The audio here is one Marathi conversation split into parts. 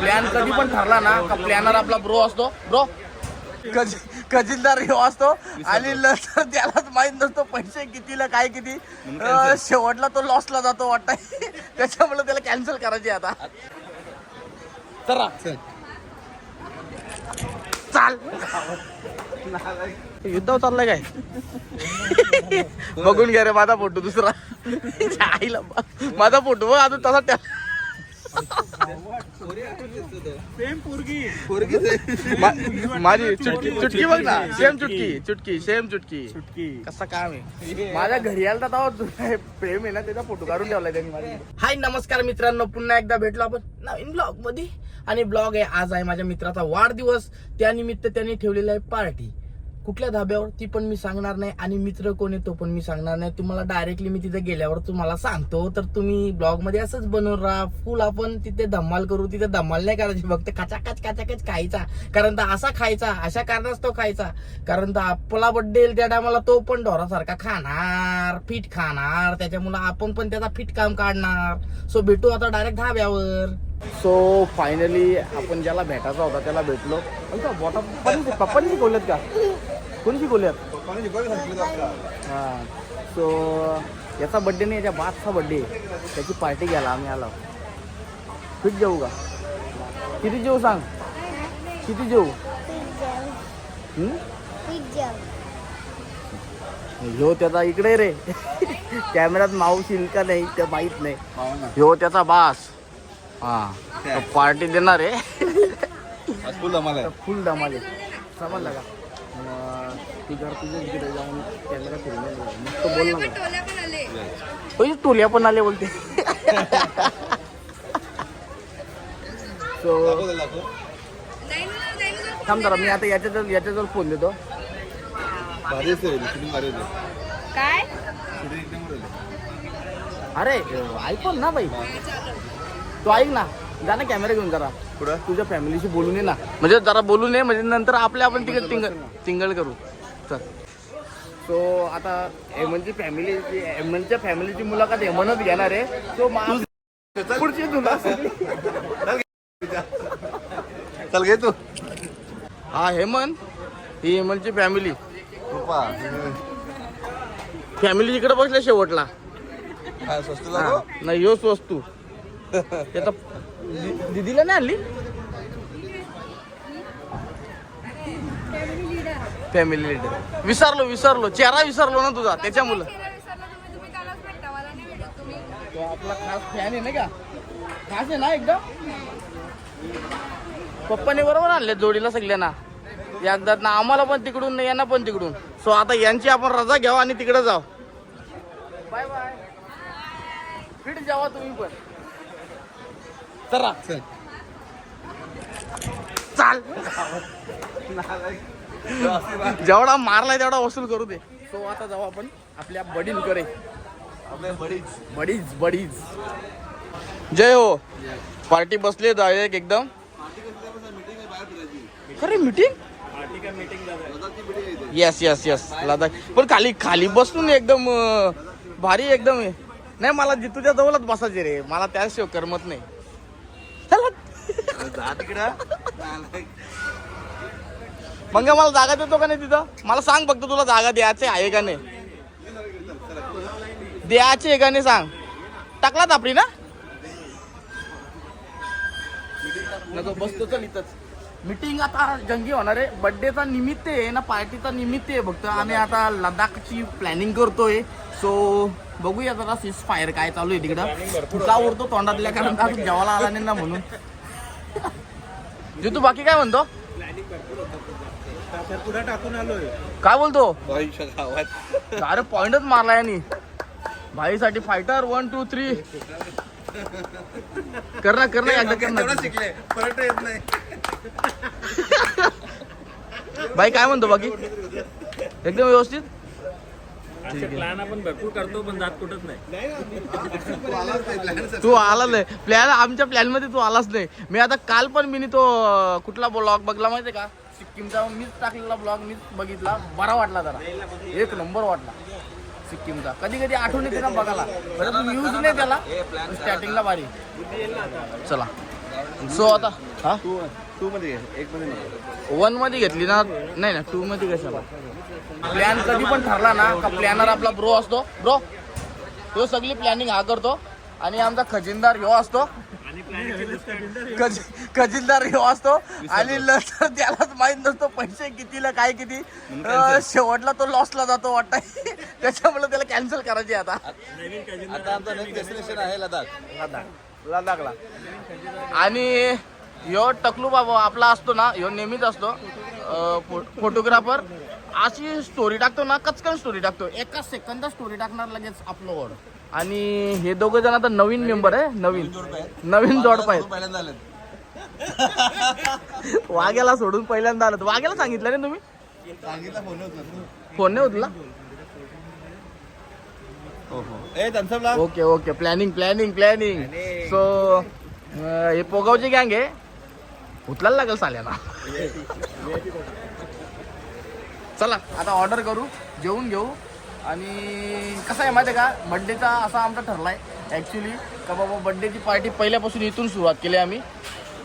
प्लॅन कधी पण ठरला ना का प्लॅनर आपला ब्रो असतो. ब्रो खजिनदार ह्यो असतो आणि नंतर त्यालाच माहीत नसतो पैसे कितीला काय किती. अं, शेवटला तो लॉसला जातो वाटतं. त्याच्यामुळे त्याला कॅन्सल करायची आता. चला. चाल. युद्ध चाललंय काय? बघून घ्या रे माझा फोटो दुसरा. आईला माझा फोटो बघ अजून तसा त्या मा- माझी चुटकी चुटकी बघ ना. सेम चुटकी. चुटकी. सेम चुटकी. कसा काम आहे? माझ्या घरी आला तर तेव्हा प्रेम आहे ना त्याचा फोटो काढून ठेवलाय त्यांनी माझ्या हाय नमस्कार मित्रांनो. पुन्हा एकदा भेटलो आपण नवीन ब्लॉगमध्ये. आणि ब्लॉग आहे आज आहे माझ्या मित्राचा वाढदिवस. त्यानिमित्त त्यांनी ठेवलेला आहे पार्टी कुठल्या धाब्यावर ती पण मी सांगणार नाही आणि मित्र कोण आहे तो पण मी सांगणार नाही. तुम्हाला डायरेक्टली मी तिथे गेल्यावर तुम्हाला सांगतो. तर तुम्ही ब्लॉगमध्ये असंच बनवून राहा. फुल आपण तिथे धमाल करू. तिथे धमाल नाही करायची. फक्त काचाकाच काचाकच खायचा. कारण तर असा खायचा. अशा कारणाच तो खायचा. कारण तर आपला बड्डे येईल त्या टायमाला तो पण ढोरासारखा खाणार. फिट खाणार. त्याच्यामुळं आपण पण त्याचा फिट काम काढणार. सो भेटू आता डायरेक्ट धाब्यावर. सो फायनली आपण ज्याला भेटायचा होता त्याला भेटलो. बोटा पप्पानी शिकवलेत का? कोणी शिकवल्यात हा. सो याचा बड्डे नाही याच्या बादचा बड्डे त्याची पार्टी घ्यायला आम्ही आलो. फिट जेऊ का? किती जेऊ सांग? किती जेऊ? ह्यो त्याचा इकडे रे. कॅमेऱ्यात माऊस येईल का नाही ते माहीत नाही. ह्यो त्याचा बास. हा. पार्टी देणार आहे. फुल धमाल आहे. समजलं का? टोल्या पण आले. होय टोल्या पण आले बोलते. सो थांब जरा मी आता याच्याजवळ याच्याजवळ फोन देतो. काय? अरे ऐकून ना बाई. तू ऐक ना. जा ना कॅमेरा घेऊन जरा. तुझ्या फॅमिलीशी बोलून ये ना. म्हणजे जरा बोलून ये म्हणजे नंतर आपल्या आपण तिकडे तिंगल करू. चल सो आता हेमनची फॅमिली हेमनच्या फॅमिलीची मुलाखत हेमनच घेणार आहे. सो पुढची तुला चल घे तू. हा हेमंत ही हेमंतची फॅमिली फॅमिली इकडे बसल्या शेवटला. स्वस्त हा, नाही ह्योच वस्तू त्याचा दिदीला नाही आणली? फॅमिली लीडर विसरलो विसरलो. चेहरा विसरलो ना तुझा त्याच्या मुलं तो आपला खास फॅन आहे ना का? खास आहे ना एकदम? पप्पाने बरोबर आणले जोडीला सगळ्यांना. एकदा ना आम्हाला पण तिकडून नाही यांना पण तिकडून. सो आता यांची आपण रजा घ्यावा आणि तिकडे जाऊ. बाय बाय फिट जावा तुम्ही पण. चला. चाल. जेवढा मारलाय तेवढा वसूल करू दे. सो आता जाऊ आपण आपल्या बडींकडे. बडीज बडीज जय हो. पार्टी बसली डायरेक्ट एकदम. खरे meeting yes yes yes Ladakh पण खाली खाली बसून एकदम भारी एकदम. नाही मला जी- तुझ्या जवळच बसायचे रे. मला त्याशिवाय करमत नाही. चला. मग मला जागा देतो का नाही तिथं? मला सांग फक्त तुला जागा द्यायची आहे का नाही. द्यायची आहे का नाही सांग. टाकला तापडी ना? बसतो चल इथंच. मीटिंग आता जंगी होणार आहे. बर्थडेचा निमित्त आहे ना पार्टीचा निमित्त आहे फक्त. आम्ही आता लडाखची प्लॅनिंग करतोय. सो बघूया जरा सिस फायर काय चालू आहे तिकडं. तुला उरतो तोंडातल्या कारण का जेवायला आला नाही ना म्हणून. जे तू बाकी काय म्हणतो? काय बोलतो? अरे पॉइंटच मारला यांनी. भाईसाठी फायटर वन टू थ्री कर ना कर ना एकदा कर ना. शिकले परत येत नाही. भाई काय म्हणतो बाकी? एकदम व्यवस्थित? प्लॅन आपण भरपूर करतो पण जात कुठंच नाही. तू आला नाही. प्लॅन आमच्या प्लॅनमध्ये तू आलाच नाही. मी आता काल पण मी तो कुठला ब्लॉग बघला माहितीये का? सिक्कीमचा मीच टाकलेला ब्लॉग मीच बघितला. बरा वाटला जरा. एक नंबर वाटला सिक्कीमचा. कधी कधी आठवण येते ना बघायला? तू न्यूज नाही त्याला. स्टार्टिंगला भारी. चला. सो आता हा? तू मध्ये एक मध्ये. वनमध्ये घेतली ना? नाही ना टू मध्ये कशाला? प्लॅन कधी पण ठरला ना का प्लॅनर आपला ब्रो असतो. ब्रो तो सगळी प्लॅनिंग हा करतो. आणि आमचा खजिनदार ह्यो असतो. खजिनदार असतो आणि नंतर त्यालाच माहीत नसतो पैसे कितीला काय किती. शेवटला तो लॉसला जातो वाटतं त्याच्यामुळे त्याला कॅन्सल करायची आता. आता आमचं नेक्स्ट डेस्टिनेशन आहे लडाख लडाख लडाखला आणि ह्यो टकलू बाबा आपला असतो ना ह्यो नेहमीच असतो. फोटोग्राफर अशी स्टोरी टाकतो ना कचकन स्टोरी टाकतो. एका सेकंदा स्टोरी टाकणार लगेच अपलोड आणि हे दोघं जण आता नवीन मेंबर आहे नवीन. नवीन जोडप आहेत वाघ्याला सोडून पहिल्यांदा आलं वाघ्याला सांगितलं ना तुम्ही? फोन नाही त्यांचा okay okay. Planning planning planning so हे पोगावची गँग आहे. उचलायला लागेल साल्याला. चला आता ऑर्डर करू. जेवून घेऊ. आणि कसं आहे माहिती आहे का? बड्डेचा असा आमचा ठरला आहे ॲक्च्युली का बाबा बड्डेची पार्टी पहिल्यापासून इथून सुरुवात केली आम्ही.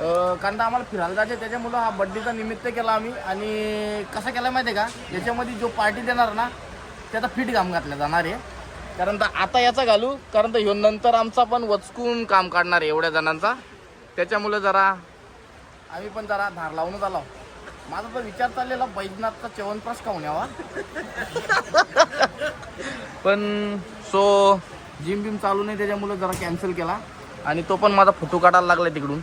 कारण तर आम्हाला फिरायला जायचे त्याच्यामुळं हा बड्डेचा निमित्त केला आम्ही. आणि कसा केला माहिती आहे का? याच्यामध्ये जो पार्टी देणार ना त्याचा फिट घाम घातला जाणार आहे. कारण तर आता याचा घालू कारण तर ह्यो नंतर आमचा पण वचकून काम काढणार आहे एवढ्या जणांचा. त्याच्यामुळं जरा आम्ही पण जरा धार लावूनच आलो माझा तर विचार चाललेला बैजनाथचा च्यवनप्राश खाऊन यावा पण सो जिम बिम चालू नाही त्याच्यामुळे जरा कॅन्सल केला. आणि तो पण माझा फोटो काढायला लागला तिकडून.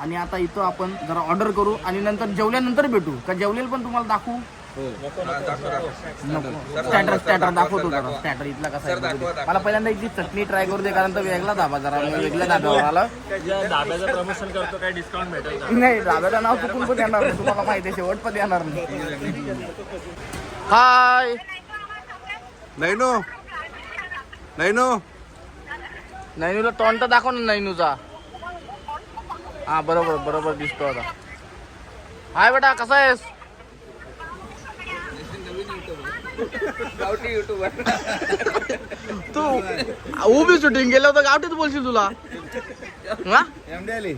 आणि आता इथं आपण जरा ऑर्डर करू आणि नंतर जेवल्यानंतर भेटू. का जेवलेलं पण तुम्हाला दाखवू? स्टॅटर स्टॅटर दाखवतो जरा. स्टॅटर इथला कसा आहे बघू दे. मला पहिल्यांदा इथली चटणी ट्राय करू दे कारण तर वेगळा धाबा जरा मी वेगळ्या धाब्यावर आला. ज्या दाब्याचं प्रमोशन करतो काय डिस्काउंट भेटेल का? नाही दादाचं नाव चुकून पण येणार नाही. तुम्हाला माहिती आहे शेवट पण येणार नाही. हाय नैनो. नैनो. नैनूला तोंड तर दाखव ना नैनूचा. हा बरोबर बरोबर दिसतो आता. हाय बेटा कसा आहेस? तू उभी शूटिंग गेलं होतं गावठीच बोलशील तुला. हा? एमडी आली.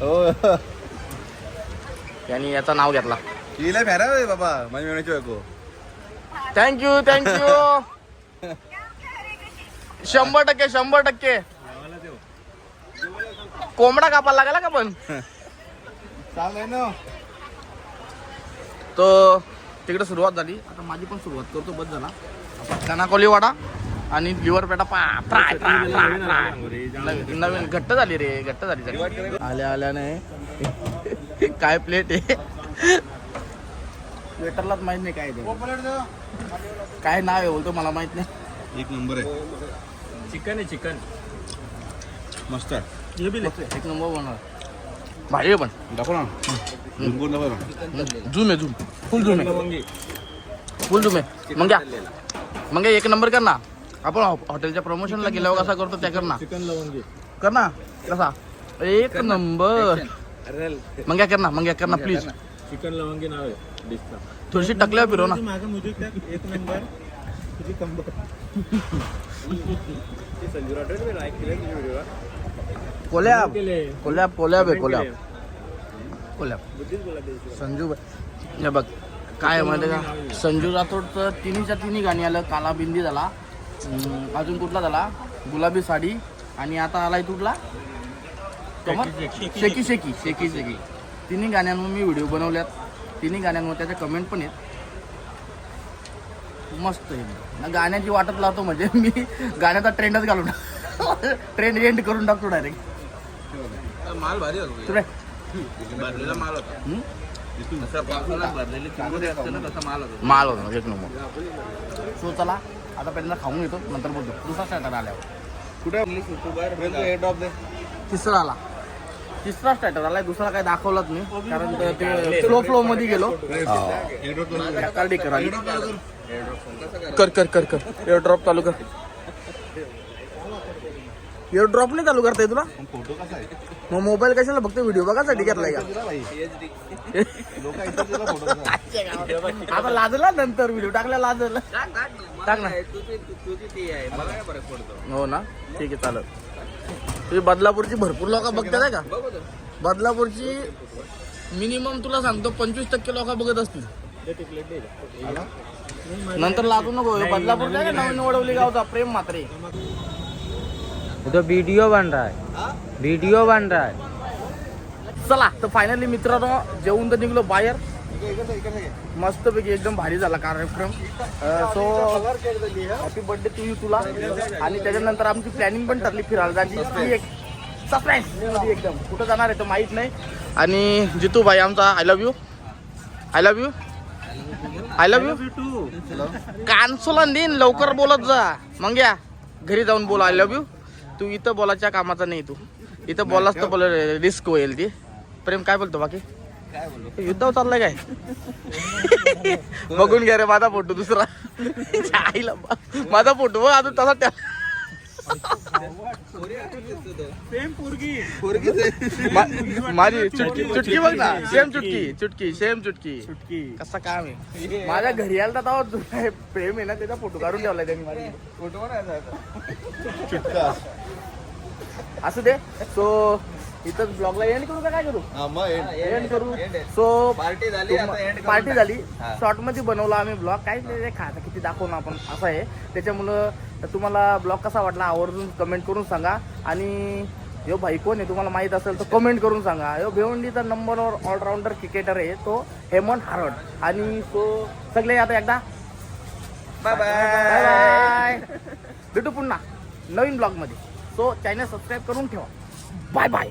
हो. त्यांनी याचं नाव घेतला. हिला फेरा होय बाबा माझी मेवण्याची बायको थँक्यू थँक्यू शंभर टक्के शंभर टक्के. कोंबडा कापायला लागला का पण? सांग नैनो तो तिकडे सुरुवात झाली. आता माझी पण सुरुवात करतो बस झाला. कनाकोली वाडा आणि लिव्हर पेटा पा नवीन घट्ट झाली रे घट्ट झाली आल्या आल्या नाही काय प्लेट आहे? वेटरलाच माहीत नाही काय ते. काय नाव आहे बोलतो मला माहीत नाही. एक नंबर आहे. चिकन आहे चिकन मस्त एक नंबर बनव भारी आहे पण दाखव ना गुणगुण दाखव ना झूम आहे झूम फुल झूम आहे फुल झूम आहे मग घ्या मग घ्या, एक नंबर कर ना आपण हॉ- हॉटेलच्या प्रमोशनला गेल्यावर कसा करतो त्या कर ना चिकन लवंगी कर ना कसा एक नंबर मग घ्या कर ना मग घ्या कर ना प्लीज़ चिकन लवंगी नाव आहे डिशचा थोडीशी टकल्यावर फिरव ना माझं म्युझिक एक नंबर तुझी कंबर संजू राठोड मी लाईक केलं तुझ्या व्हिडिओला कोल्याब केले कोल्याब कोल्याब आहे कोल्याब ते संजू हे बघ काय माहिती आहे का? संजू राठोडचं तिन्हीच्या तिन्ही गाणी आलं काला बिंदी झाला अजून कुठला झाला? गुलाबी साडी आणि आता आलाय कुठला? शेकी शेकी. शेकी शेकी तिन्ही गाण्यांवर मी व्हिडिओ बनवल्यात. तिन्ही गाण्यांवर त्याच्या कमेंट पण आहेत. मस्त आहे. ना गाण्याची वाटत लावतो म्हणजे मी गाण्याचा ट्रेंडच घालून ट्रेंड एंड करून टाकतो डायरेक्ट माल भारी तुला भरलेला माल होता. हं? असं पावसाळ्यात भरलेली चिंबोरी असते ना तसा माल होता. माल होता एक नंबर. सो चला आता पहिल्यांदा खाऊन घेतो नंतर बोलतो. दुसरा स्टार्टर आल्यावर. कुठे? दे तिसरा आला तिसरा स्टार्टर आलाय दुसरा काय दाखवलाच नाही कारण ते- ते फ्लो फ्लो मध्ये गेलो. कर कर कर कर. एअर ड्रॉप चालू कर. एअर ड्रॉप नाही चालू करता येत तुला? फोटो कसा आहे? मग मोबाईल कशाला फक्त व्हिडिओ बघासाठी घेतलाय का आता लाजला नंतर व्हिडिओ टाकला लाजला. टाक ना. काय हो ना ठीक आहे चालत तुझी बदलापूरची भरपूर लोक बघतात आहे का. बदलापूरची मिनिमम तुला सांगतो पंचवीस टक्के लोक बघत असतील. नंतर लागू नको हे बदलापूरचा आहे का नवीन वडवली गावचा प्रेम मात्रे तो वीडियो बन रहा है। वीडियो बन रहा है। चला तर फायनली मित्रांनो जेवून तर निघलो बाहेर. मस्तपैकी एकदम भारी झाला कार्यक्रम. So happy birthday to you तुला. आणि त्याच्यानंतर आमची प्लॅनिंग पण ठरली फिरायला जायची. ती एक सरप्राईज एकदम. कुठं जाणार आहे तर माहीत नाही. आणि जितू भाई आमचा I love you I love you I love you कानसोला देईन लवकर बोलत जा. मग या. घरी जाऊन बोल आय लव्ह यू तू इथं बोलायच्या कामाचा नाही तू. इथं बोलास तर बोल रिस्क होईल ती. प्रेम काय बोलतो बाकी? युद्ध चाललंय काय? बघून घ्या रे माझा फोटो दुसरा. आईला माझा फोटो बघ आता तसा त्या मा- माझी चुटकी चुटकी. बघ ना. सेम चुटकी. चुटकी. सेम चुटकी. कसा काम आहे? माझ्या घरी आला तर तेव्हा प्रेम आहे ना त्याचा फोटो काढून ठेवलाय त्यांनी माझ्या फोटो चुटका असू दे. सो इथं ब्लॉगला एंड करू का काय करू? एंड करू. सो पार्टी झाली आता end करून पार्टी टाक. झाली. हा. शॉर्टमध्ये बनवला आम्ही ब्लॉग काय ते खायचं किती दाखवून आपण. असं आहे. त्याच्यामुळं तुम्हाला ब्लॉग कसा वाटला आवर्जून कमेंट करून सांगा. आणि यो भाई कोण आहे तुम्हाला माहीत असेल तर कमेंट करून सांगा. यो भिवंडीचा नंबर ऑलराऊंडर क्रिकेटर आहे. तो हेमंत हारड. आणि तो सगळे आता एकदा. बाय बाय बाय भेटू पुन्हा नवीन ब्लॉगमध्ये. सो चॅनल सबस्क्राईब करून ठेवा. Bye bye